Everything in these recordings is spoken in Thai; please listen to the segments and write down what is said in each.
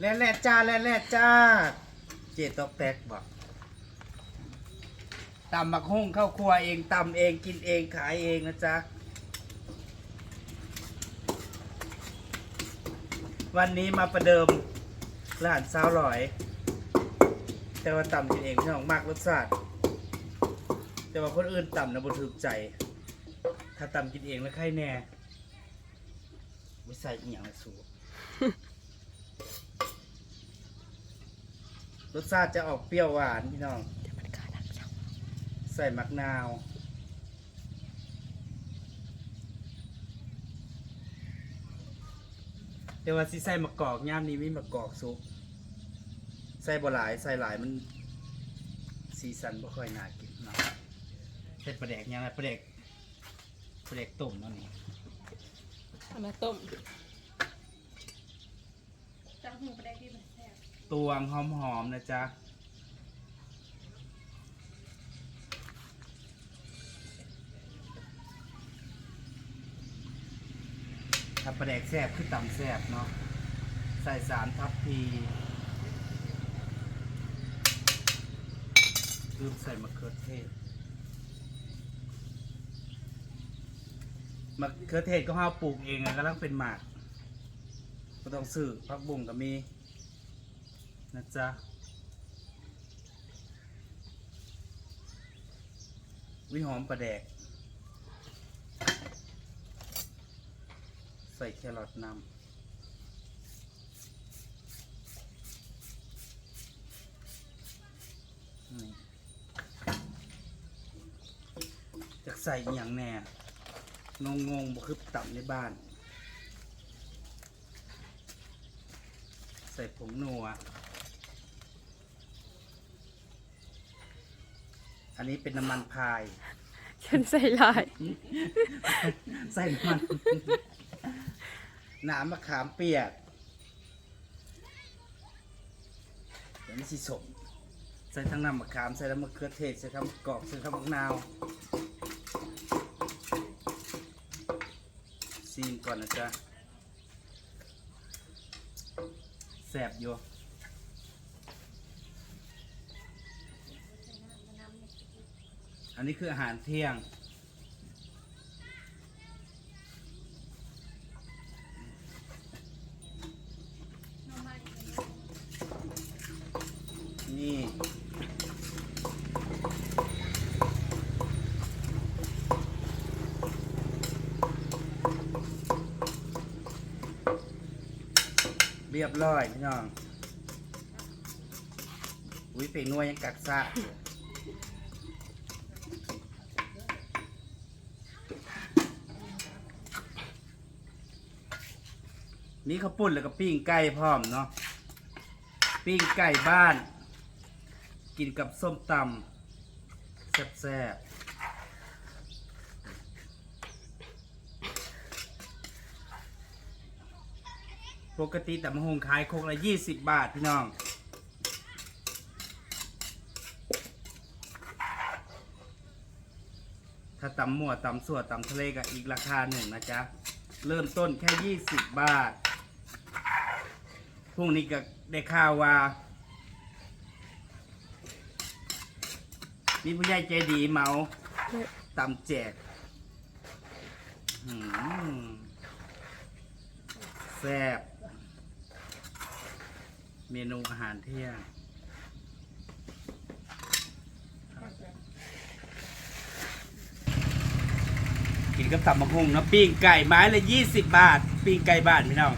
แล่แล่จ้าแล่แล่จ้า เจตอกแตกบอกตำบักหุ่งเข้าครัวเองตำเองกินเองขายเองนะจ๊ะ วันนี้มาประเดิมร้านซาวลอย แต่ว่าตำกินเองพี่น้องมากรสชาติแต่ว่าคนอื่นตำนะบ่ถูกใจ ถ้าตำกินเองแล้วใครแน่ไม่ใส่อีหยังสู รสชาติจะออกเปรี้ยวหวานพี่น้องใส่มะนาวแต่ว่าสิใส่มะกอกย่ามนี้มีมะกอกซุปใส่บ่หลายใส่หลายมันสีสันบ่ค่อยน่ากินเนาะเฮ็ดปลาแดกยังไงปลาแดกปลาแดกต้มเนาะนี่เอามาต้มจังหูไปได้ที่มันแซ่บ ตวงหอมๆนะจ๊ะถ้าปลาแดกแซบคือต่ำแซบเนาะใส่สารทับพีลืมใส่มะเขือเทศมะเขือเทศก็ห้าปลูกเองไงก็ต้องเป็นหมากก็ต้องซื้อพักบุ้งก็มี นะจ๊ะวิหอมปลาแดก ใส่แครอทนำจะใส่อย่างแน่ งงงๆบ่คือต่ำในบ้าน ใส่ผงนัว อันนี้เป็นน้ำมันพาย ฉันใส่ลาย ใส่น้ำมัน น้ำมะขามเปียกเดี๋ยวนี้สิสมใส่ทั้งน้ำมะขาม ใส่ทั้งมะเขือเทศ ใส่ทั้งมะกอกใส่ทั้งมะนาวซีมก่อนนะจ๊ะแสบอยู่ อันนี้คืออาหารเที่ยง นี่ เรียบร้อยพี่น้อง อุ้ยเป็งนัวยังกักซะ นี่ข้าวปุ้นแล้วก็ปิ้งไก่พร้อมเนาะปิ้งไก่บ้าน กินกับส้มตำแซ่บๆปกติแต่มะฮงขายโคกละยี่สิบบาทพี่น้องถ้าตำหมวดตำส่วนตำทะเลก็อีกราคาหนึ่งนะจ๊ะ เริ่มต้นแค่ยี่สิบบาท รุ่งนี้ก็ได้ข่าวว่า มีผู้ใหญ่ใจดีเมาตำแจกหืมแซ่บเมนูอาหารเที่ยงกินกับตับมะฮุงนะปิ้งไก่ไม้ละยี่สิบบาท ปิ้งไก่บ้านพี่น้อง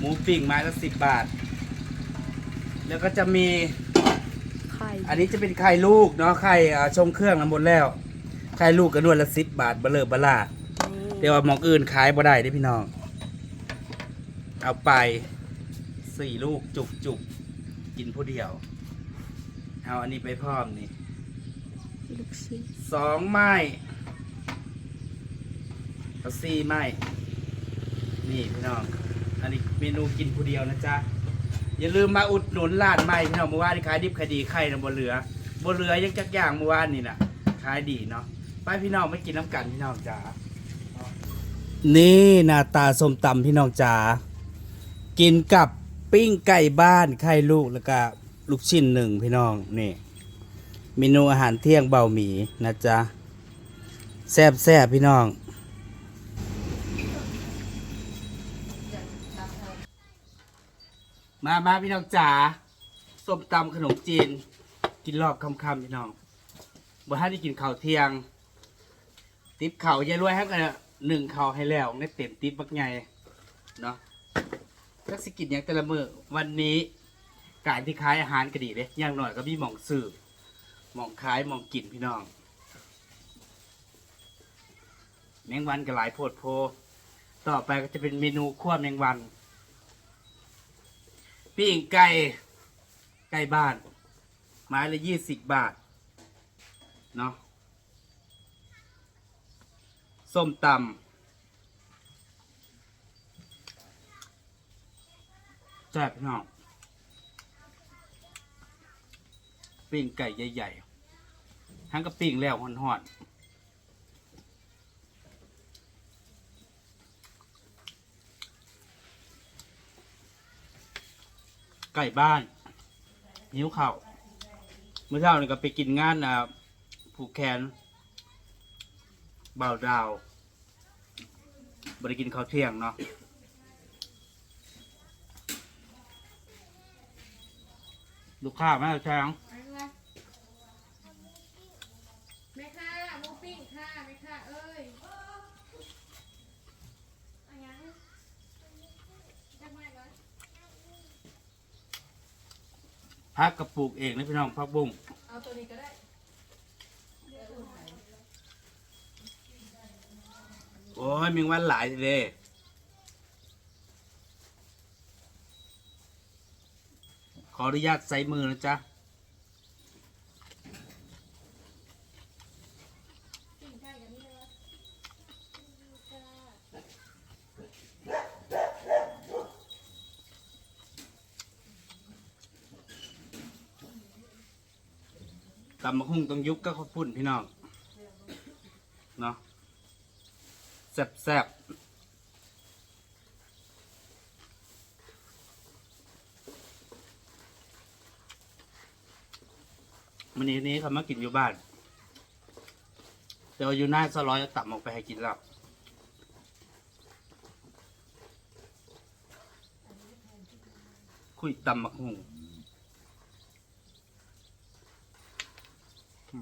หมูปิ้งไม้ละสิบบาท แล้วก็จะมี ไข่อันนี้จะเป็นไข่ลูกเนาะไข่อ่าชงเครื่องกันหมดแล้ว ไข่ลูกก็นวดละสิบบาทเบลเลอเบล่าเดี๋ยวว่าหมองอื่นขายบ่ได้เด้อพี่น้อง เอาไปสี่ลูกจุกจุกๆกินผู้เดียว เอาอันนี้ไปพร้อมนี่ลูกชิ้นสองไม้เอาสี่ไม้นี่พี่น้อง อันนี้เมนูกินผู้เดียวนะจ๊ะ อย่าลืมมาอุดหนุนร้านใหม่พี่น้องเมื่อวานนี่ขายดิบขายดีไข่นะบนเรือบนเรือยังจักอย่างเมื่อวานนี่นะขายดีเนาะไปพี่น้องไม่กินน้ำกันพี่น้องจ๋านี่หน้าตาส้มตำพี่น้องจ๋ากินกับปิ้งไก่บ้านไข่ลูกแล้วก็ลูกชิ้นหนึ่งพี่น้องนี่เมนูอาหารเที่ยงเบาหมีนะจ๊ะแซ่บแซ่บพี่น้อง มามาพี่น้องจ๋าส้มตำขนมจีน กินรอบค่ำๆพี่น้องบ่ถ้านได้กินข้าวเที่ยง ติบเข่าวยายรวยให้กันหนึ่งเข่าวให้แล้วในเต็มติบบักใหญ่เนาะก็สิกินอย่างแต่ละมือวันนี้การที่ขายอาหารก็ดีเลยอย่างหน่อยก็มีหมองสืบหมองขายหมองกินพี่น้อง แมงวันก็หลายโพดโพ ต่อไปก็จะเป็นเมนูคั่วแมงวัน ปิ้งไก่ไก่บ้าน ไม้ละยี่สิบบาท เนาะส้มตำแซ่บพี่น้องปิ้งไก่ใหญ่ๆทั้งกับปิ้งแล้วหอนๆ ไก่บ้านหิวข้าเมื่อเช้านี่ก็ไปกินงานอ่าผูกแขนเบาดาวบริกินข้าวเที่ยงเนาะลูกค้ามาแล้วแชง แม่ค่ะหมูปิ้งค่ะแม่ค่ะเอ้ยอันยังจักไม้ก่อน พักกระป ลูกเองนะพี่น้องพักบุ้งเอาตัวนี้ก็ได้โอ้ยมีวันหลายทีเดียวขออนุญาตใส่มือนะจ๊ะ ปิ้งไก่กันนี่เลยวะจ้า ตำมะฮุ่งต้องยุบก็ข้าวปุ้นพี่น้องเนาะแซ่บแซ่บมันนี้นี้เขามากินอยู่บ้านแต่ว่าอยู่หน้าสลอยจะตับออกไปให้กินแล้วคุยตำมะฮุ่ง ป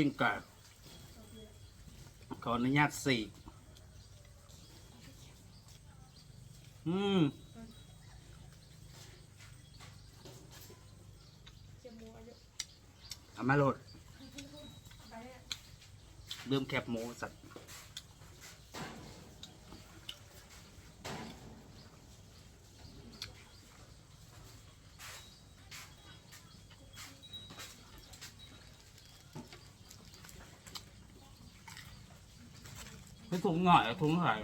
ิ้งไก่ขออนุญาตสี่อืม เจียวหมูอายุ เอามาโหลด ไปเนี่ย เริ่มแคบหมูสัตว์ไม่ถุงหน่อยถุงเท่าไหร่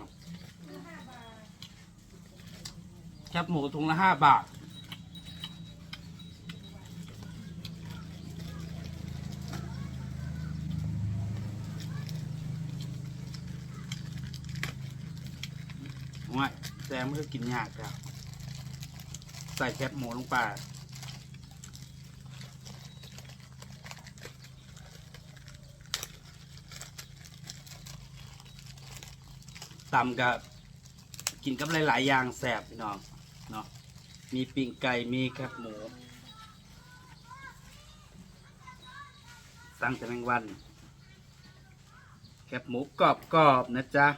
แคบหมูถุงละห้าบาท ว่า แซมมันก็กินยากครับใส่แคบหมูลงไปตำกับกินกับหลาย ๆ อย่างแสบพี่น้องเนาะมีปิ้งไก่มีแคบหมูสั่งแต่แมงวัน แคบหมูกรอบๆนะจ๊ะ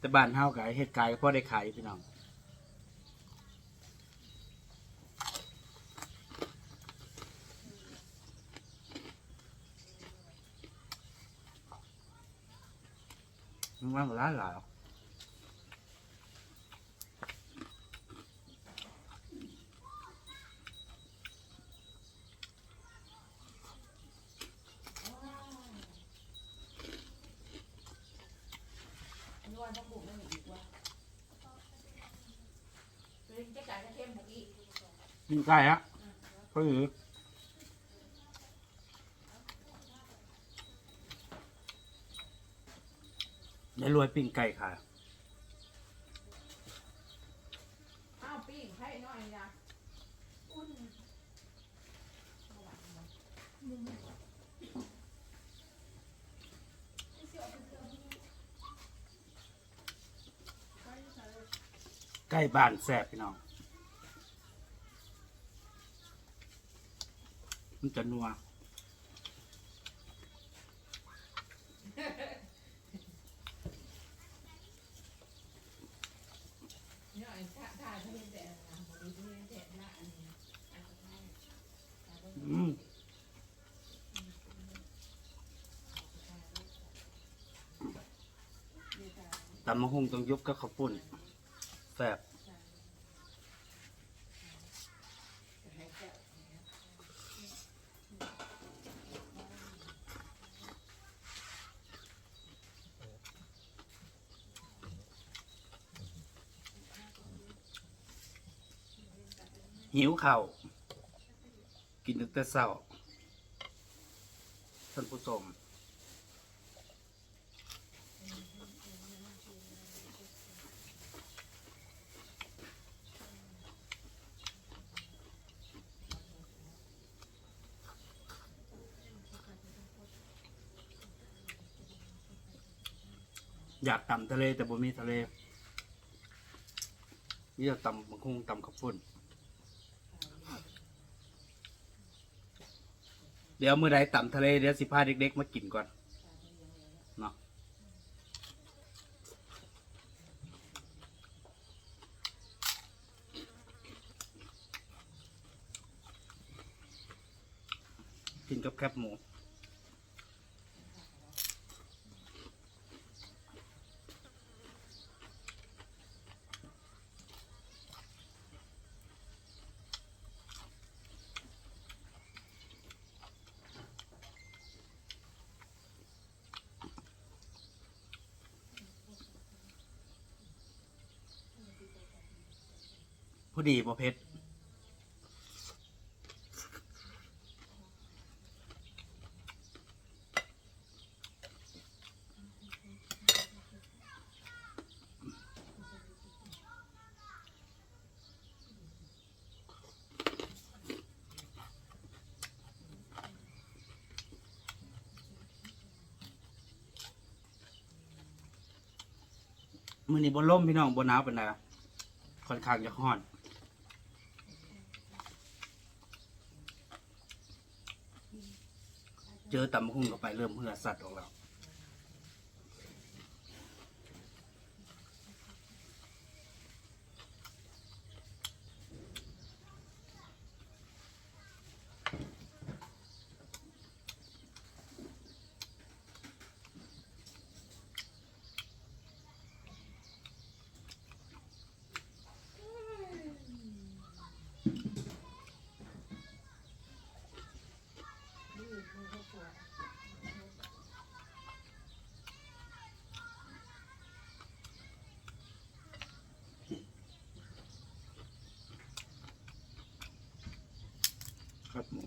แต่บ้านเฮาขายเฮ็ดขายก็พอได้ขายพี่น้องมันว่าหลายหลายอ ต้องบุกไม่หนีดีกว่าเฮ้ยเจ๊ไก่จะเข้มบุกอีกปิ้งไก่ฮะก็คือได้รวยปิ้งไก่ค่ะาวปิ้งให้หน่อยนะอุ่น ใกล้บ้านแสบพี่น้อง มันจะนัวตำมะฮุงต้องยกกับข้าวปุ้น แซบหิวข้าวกินตั้งแต่เช้าท่านผู้ชม อยากต่ำทะเลแต่บ่มีทะเลนี่จะต่ำบางคงต่ำข้าวปุ้นเดี๋ยวมื่อใดต่ำทะเลเดี๋ยวสิพาเด็กๆมากินก่อนเนาะกินกับแคบหมู อดีบ่เพชรมือนี้บนล่มพี่น้องบนหนาวเป็นไรค่อนข้างจะฮ้อน เจอตำบักหุ่งเข้าไปเริ่มเหือสัตว์ออกแล้ว ครับหมู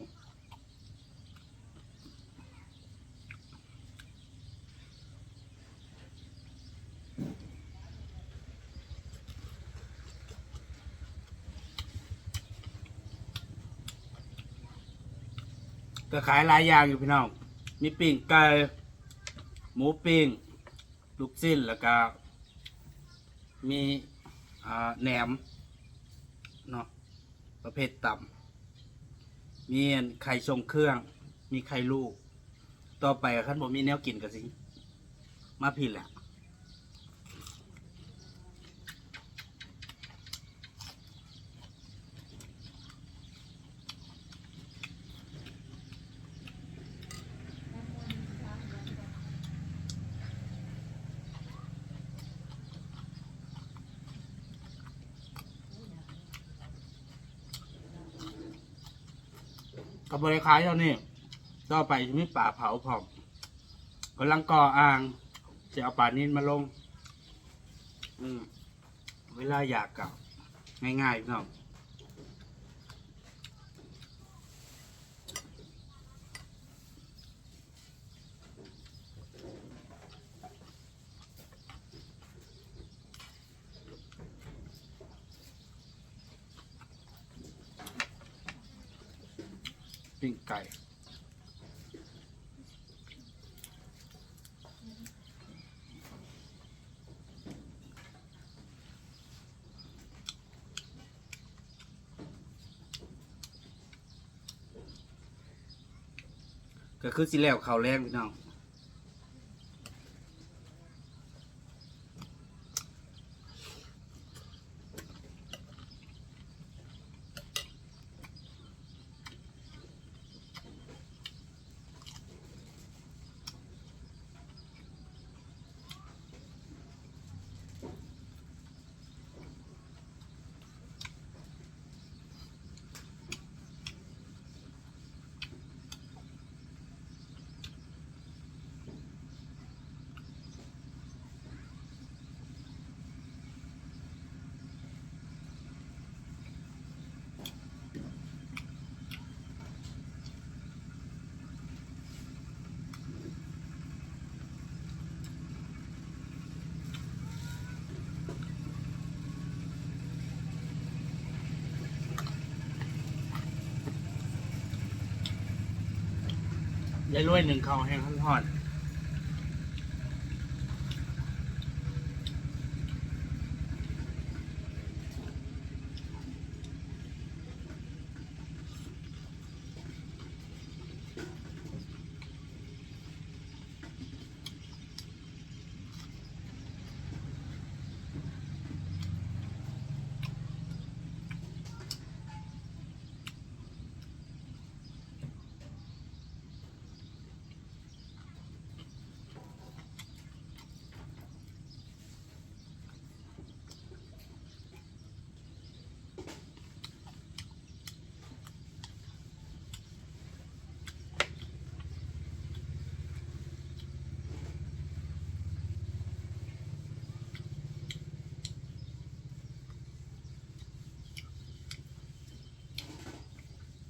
ก็ขายหลายอย่างอยู่พี่น้อง มีปิ้งไก่ หมูปิ้ง ลูกสิ้น แล้วก็ มีอ่าแหนม เนาะ ประเภทต่ำมีไข่ทรงเครื่อง มีไข่ลูก ต่อไปขั้นผมมีแนวกินกันสิ มาผิดแหละ กั บริขายเท่านี้ต่อไปมีป่าเผาผอมกำลังก่ออ่างจะเอาป่านินมาลง อืม เวลาอยากกับง่ายๆพี่น้อง ปิ้งไก่ก็คือสิแล้วเขาวแรงพี่น้อง ยายรวยหนึ่งเขาแห้งทอด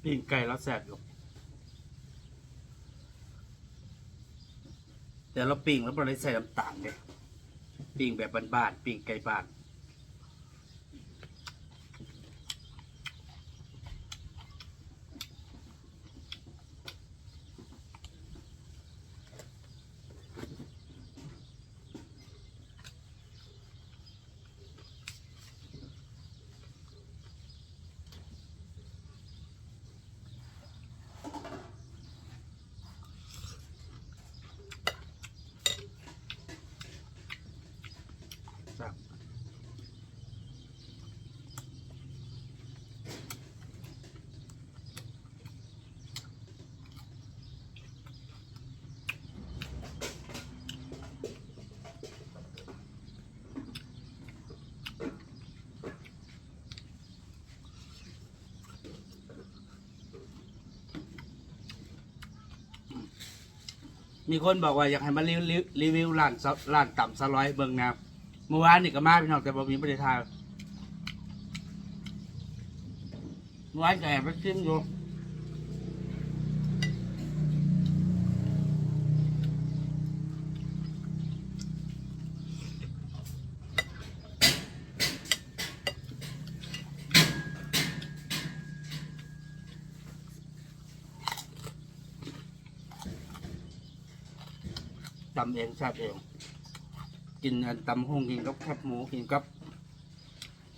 ปิ่งไก่เราแสบอยู่ แต่เราปิ้งแล้วเราได้ใส่น้ำตาลเลยปิ้งแบบบ้านๆปิ้งไก่บ้าน มีคนบอกว่าอยากให้มารีวิวรีวิวร้านซะร้านต่ำสร้อยเบิ่งนะครับเมื่อวานนี่ก็มาพี่น้องแต่บ่มีประเทศไทยเมื่อวานก็แอบไปชิมอยู่ ตำเองแซ่บเอง กินอันตำหงกินกับแคบหมูกินกับ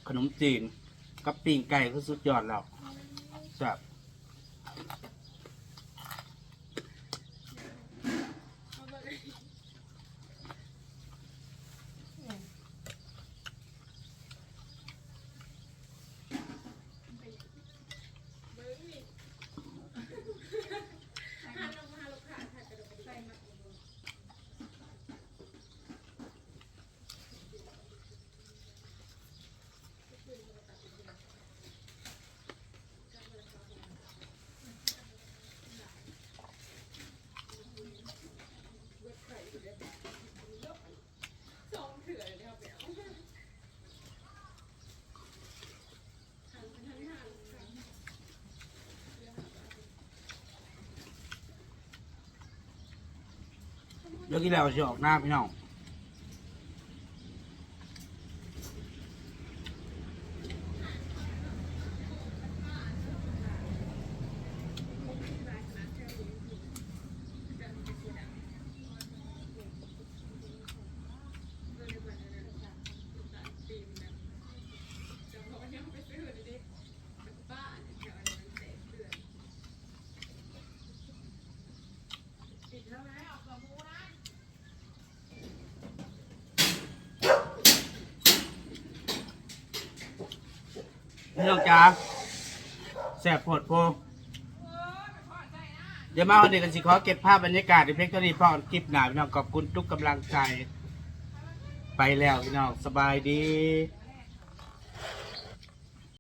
ขนมจีน กับปิ้งไก่ก็สุดยอดแล้วแซ่บ เดี๋ยวกินแล้วจะออกหน้าพี่น้อง พี่น้องจ๋าแสบปวดโพเดี๋ยวมาวันนี้กันสิขอเก็บภาพบรรยากาศในเพลงตอนนี้พอคลิปหนาพี่น้องขอบคุณทุกกำลังใจ ไปแล้วพี่น้องสบายดี